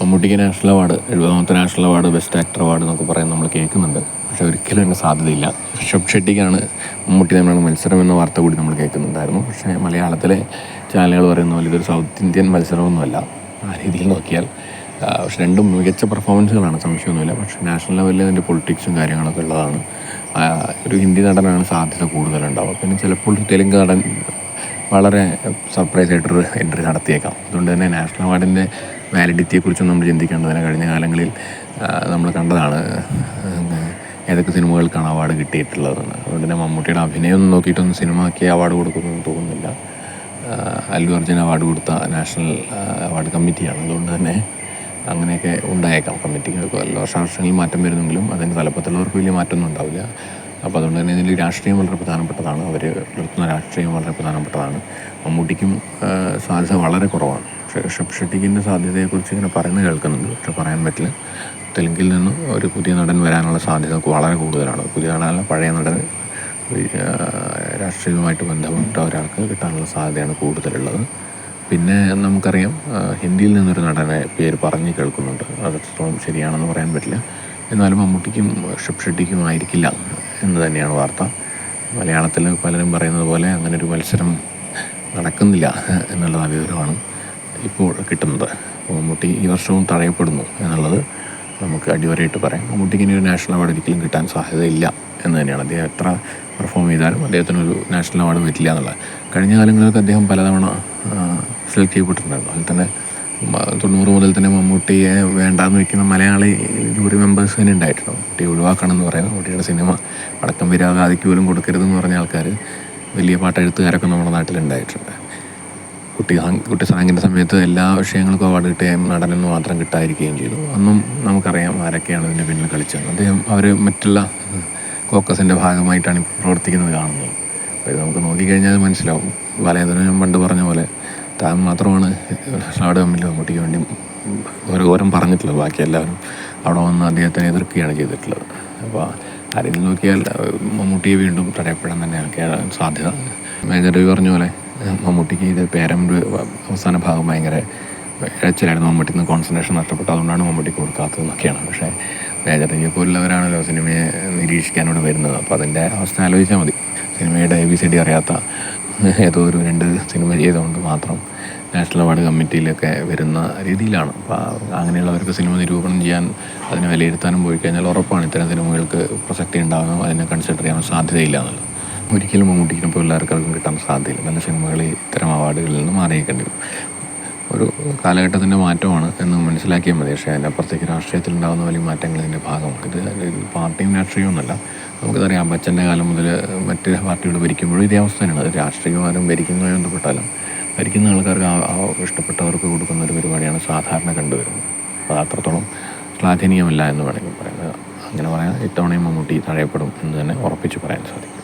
മമ്മൂട്ടിക്ക് national award എഴുപതാമത്തെ national award best actor award എന്നൊക്കെ പറയാൻ നമ്മൾ കേൾക്കുന്നുണ്ട്. പക്ഷേ ഒരിക്കലും അതിന് സാധ്യതയില്ല. ഋഷഭ് ഷെട്ടിക്കാണ് മമ്മൂട്ടി തമ്മിലുള്ള മത്സരം എന്ന വാർത്ത കൂടി നമ്മൾ കേൾക്കുന്നുണ്ടായിരുന്നു. പക്ഷേ മലയാളത്തിലെ ചാനലുകൾ പറയുന്ന പോലെ ഇതൊരു സൗത്ത് ഇന്ത്യൻ മത്സരമൊന്നുമല്ല. ആ രീതിയിൽ നോക്കിയാൽ പക്ഷെ രണ്ടും മികച്ച പെർഫോമൻസുകളാണ് സംശയമൊന്നുമില്ല. പക്ഷേ നാഷണൽ ലെവലിൽ അതിന്റെ പൊളിറ്റിക്സും കാര്യങ്ങളൊക്കെ ഉള്ളതാണ്. ഒരു ഹിന്ദി നടനാണ് സാധ്യത കൂടുതലുണ്ടാവുക. പിന്നെ ചിലപ്പോൾ തെലുങ്ക് നടൻ വളരെ സർപ്രൈസ് ആയിട്ടൊരു എൻട്രി നടത്തിയേക്കാം. അതുകൊണ്ട് തന്നെ നാഷണൽ അവാർഡിന്റെ വാലിഡിറ്റിയെക്കുറിച്ചും നമ്മൾ ചിന്തിക്കേണ്ടതിന് കഴിഞ്ഞ കാലങ്ങളിൽ നമ്മൾ കണ്ടതാണ് ഏതൊക്കെ സിനിമകൾക്കാണ് അവാർഡ് കിട്ടിയിട്ടുള്ളതെന്ന് അതുകൊണ്ട് തന്നെ മമ്മൂട്ടിയുടെ അഭിനയമൊന്നും നോക്കിയിട്ടൊന്നും സിനിമയ്ക്ക് അവാർഡ് കൊടുക്കുമെന്ന് തോന്നുന്നില്ല. അല്ലു അർജുൻ അവാർഡ് കൊടുത്ത നാഷണൽ അവാർഡ് കമ്മിറ്റിയാണ്. അതുകൊണ്ട് തന്നെ അങ്ങനെയൊക്കെ ഉണ്ടായേക്കാം. കമ്മിറ്റികൾക്ക് എല്ലാ വർഷാവർഷങ്ങളിൽ മാറ്റം വരുന്നെങ്കിലും അതിന് തലപ്പത്തുള്ളവർക്ക് വലിയ മാറ്റമൊന്നും ഉണ്ടാവില്ല. അപ്പോൾ അതുകൊണ്ട് തന്നെ ഇതിൽ രാഷ്ട്രീയം വളരെ പ്രധാനപ്പെട്ടതാണ്. അവർ പുലർത്തുന്ന രാഷ്ട്രീയം വളരെ പ്രധാനപ്പെട്ടതാണ്. മമ്മൂട്ടിക്കും സാധ്യത വളരെ കുറവാണ്. ഷെട്ടിക്കിന്റെ സാധ്യതയെക്കുറിച്ച് ഇങ്ങനെ പറയുന്നത് കേൾക്കുന്നുണ്ട്. പക്ഷെ പറയാൻ പറ്റില്ല. തെലുങ്കിൽ നിന്ന് ഒരു പുതിയ നടൻ വരാനുള്ള സാധ്യത വളരെ കൂടുതലാണ്. പുതിയ നടനല്ല പഴയ നടൻ രാഷ്ട്രീയവുമായിട്ട് ബന്ധപ്പെട്ട ഒരാൾക്ക് കിട്ടാനുള്ള സാധ്യതയാണ് കൂടുതലുള്ളത്. പിന്നെ നമുക്കറിയാം ഹിന്ദിയിൽ നിന്നൊരു നടനെ പേര് പറഞ്ഞ് കേൾക്കുന്നുണ്ട്. അതെത്രത്തോളം ശരിയാണെന്ന് പറയാൻ പറ്റില്ല. എന്നാലും മമ്മൂട്ടിക്കും ഋഷഭ് ഷെട്ടിക്കും ആയിരിക്കില്ല എന്ന് തന്നെയാണ് വാർത്ത. മലയാളത്തിൽ പലരും പറയുന്നത് പോലെ അങ്ങനെ ഒരു മത്സരം നടക്കുന്നില്ല എന്നുള്ളത് വിവരമാണ് ഇപ്പോൾ കിട്ടുന്നത്. മമ്മൂട്ടി ഈ വർഷവും തഴയപ്പെടുന്നു എന്നുള്ളത് നമുക്ക് അടിവരയിട്ട് പറയാം. മമ്മൂട്ടിക്ക് ഇനി ഒരു നാഷണൽ അവാർഡ് ഒരിക്കലും കിട്ടാൻ സാധ്യതയില്ല എന്ന് തന്നെയാണ്. അദ്ദേഹം എത്ര പെർഫോം ചെയ്താലും അദ്ദേഹത്തിനൊരു നാഷണൽ അവാർഡ് വരില്ല എന്നുള്ളത്. കഴിഞ്ഞ കാലങ്ങളിലൊക്കെ അദ്ദേഹം പലതവണ സെലക്ട് ചെയ്യപ്പെട്ടിട്ടുണ്ടായിരുന്നു. അതിൽ തന്നെ തൊണ്ണൂറ് മുതൽ തന്നെ മമ്മൂട്ടിയെ വേണ്ടാന്ന് വെക്കുന്ന മലയാളി ജൂറി മെമ്പേഴ്സ് തന്നെ ഉണ്ടായിട്ടുണ്ട് മമ്മൂട്ടിയെ ഒഴിവാക്കണം എന്ന് പറയുന്നത് മമ്മൂട്ടിയുടെ സിനിമ വടക്കം വിരാഗാതിക്ക് പോലും കൊടുക്കരുതെന്ന് പറഞ്ഞ ആൾക്കാർ വലിയ പാട്ടെഴുത്തുകാരൊക്കെ നമ്മുടെ നാട്ടിലുണ്ടായിട്ടുണ്ട്. കുട്ടി കുട്ടി സാങ്കിന്റെ സമയത്ത് എല്ലാ വിഷയങ്ങൾക്കും അവാർഡ് കിട്ടുകയും നടനെന്ന് മാത്രം കിട്ടാതിരിക്കുകയും ചെയ്തു. അന്നും നമുക്കറിയാം ആരൊക്കെയാണ് ഇതിന്റെ പിന്നിൽ കളിച്ചത്. അദ്ദേഹം അവർ മറ്റുള്ള കോക്കസിന്റെ ഭാഗമായിട്ടാണ് പ്രവർത്തിക്കുന്നത് കാണുന്നത്. അപ്പോൾ ഇത് നമുക്ക് നോക്കിക്കഴിഞ്ഞാൽ മനസ്സിലാവും. വലയതനം ഞാൻ പണ്ട് പറഞ്ഞ പോലെ താൻ മാത്രമാണ് അവിടെ തമ്മിൽ മമ്മൂട്ടിക്ക് വേണ്ടി ഒരു ഓരം പറഞ്ഞിട്ടുള്ളത്. ബാക്കി എല്ലാവരും അവിടെ വന്ന് അദ്ദേഹത്തിനെ എതിർക്കുകയാണ് ചെയ്തിട്ടുള്ളത്. അപ്പോൾ ആരെങ്കിലും നോക്കിയാൽ മമ്മൂട്ടിയെ വീണ്ടും തടയപ്പെടാൻ തന്നെയാണ് സാധ്യത. മേജർ രവി പറഞ്ഞ പോലെ മമ്മൂട്ടിക്ക് ഇത് പേരമ്പ് അവസാന ഭാഗം ഭയങ്കര ഇഴച്ചിലായിരുന്നു മമ്മൂട്ടി നിന്ന് കോൺസെൻട്രേഷൻ നഷ്ടപ്പെട്ടു. അതുകൊണ്ടാണ് മമ്മൂട്ടിക്ക് കൊടുക്കാത്തതെന്നൊക്കെയാണ് പക്ഷേ മേജർ രവിയെ പോലുള്ളവരാണല്ലോ സിനിമയെ നിരീക്ഷിക്കാൻ ഇവിടെ വരുന്നത്. അപ്പോൾ അതിന്റെ അവസ്ഥ ആലോചിച്ചാൽ മതി. സിനിമയുടെ എ ബി സി ഡി അറിയാത്ത ഏതോ ഒരു രണ്ട് സിനിമ ചെയ്തുകൊണ്ട് മാത്രം നാഷണൽ അവാർഡ് കമ്മിറ്റിയിലൊക്കെ വരുന്ന രീതിയിലാണ്. അപ്പോൾ അങ്ങനെയുള്ളവർക്ക് സിനിമ നിരൂപണം ചെയ്യാൻ അതിനെ വിലയിരുത്താനും പോയി കഴിഞ്ഞാൽ ഉറപ്പാണ് ഇത്തരം സിനിമകൾക്ക് പ്രസക്തി ഉണ്ടാകാനും അതിനെ കൺസിഡർ ചെയ്യാനോ സാധ്യതയില്ല എന്നുള്ളത്. ഒരിക്കലും മമ്മൂട്ടിക്കിനെ പോലുള്ള എല്ലാവർക്കും കിട്ടാൻ സാധ്യതയില്ല. നല്ല സിനിമകൾ ഇത്തരം അവാർഡുകളിൽ നിന്ന് മാറിയേക്കേണ്ടി വരും. ഒരു കാലഘട്ടത്തിന്റെ മാറ്റമാണ് എന്ന് മനസ്സിലാക്കിയാൽ മതി. പക്ഷേ രാഷ്ട്രീയത്തിൽ ഉണ്ടാകുന്ന വലിയ മാറ്റങ്ങൾ ഇതിന്റെ ഭാഗമാണ്. ഇത് പാർട്ടിയും രാഷ്ട്രീയമൊന്നുമല്ല നമുക്കതറിയാം ബച്ചന്റെ കാലം മുതൽ മറ്റ് പാർട്ടികൾ ഭരിക്കുമ്പോഴും ഇതേ അവസ്ഥ തന്നെയാണ്. അത് രാഷ്ട്രീയമാരും ഭരിക്കുന്നതുമായി ബന്ധപ്പെട്ടാലും ഭരിക്കുന്ന ആൾക്കാർക്ക് ഇഷ്ടപ്പെട്ടവർക്ക് കൊടുക്കുന്ന ഒരു പരിപാടിയാണ് സാധാരണ കണ്ടുവരുന്നത്. അത് അത്രത്തോളം ശ്ലാഘനീയമല്ല എന്ന് വേണമെങ്കിൽ പറയാം. അങ്ങനെ പറയാൻ ഇത്തവണയും മമ്മൂട്ടി തഴയപ്പെടും എന്ന് തന്നെ ഉറപ്പിച്ച് പറയാൻ സാധിക്കും.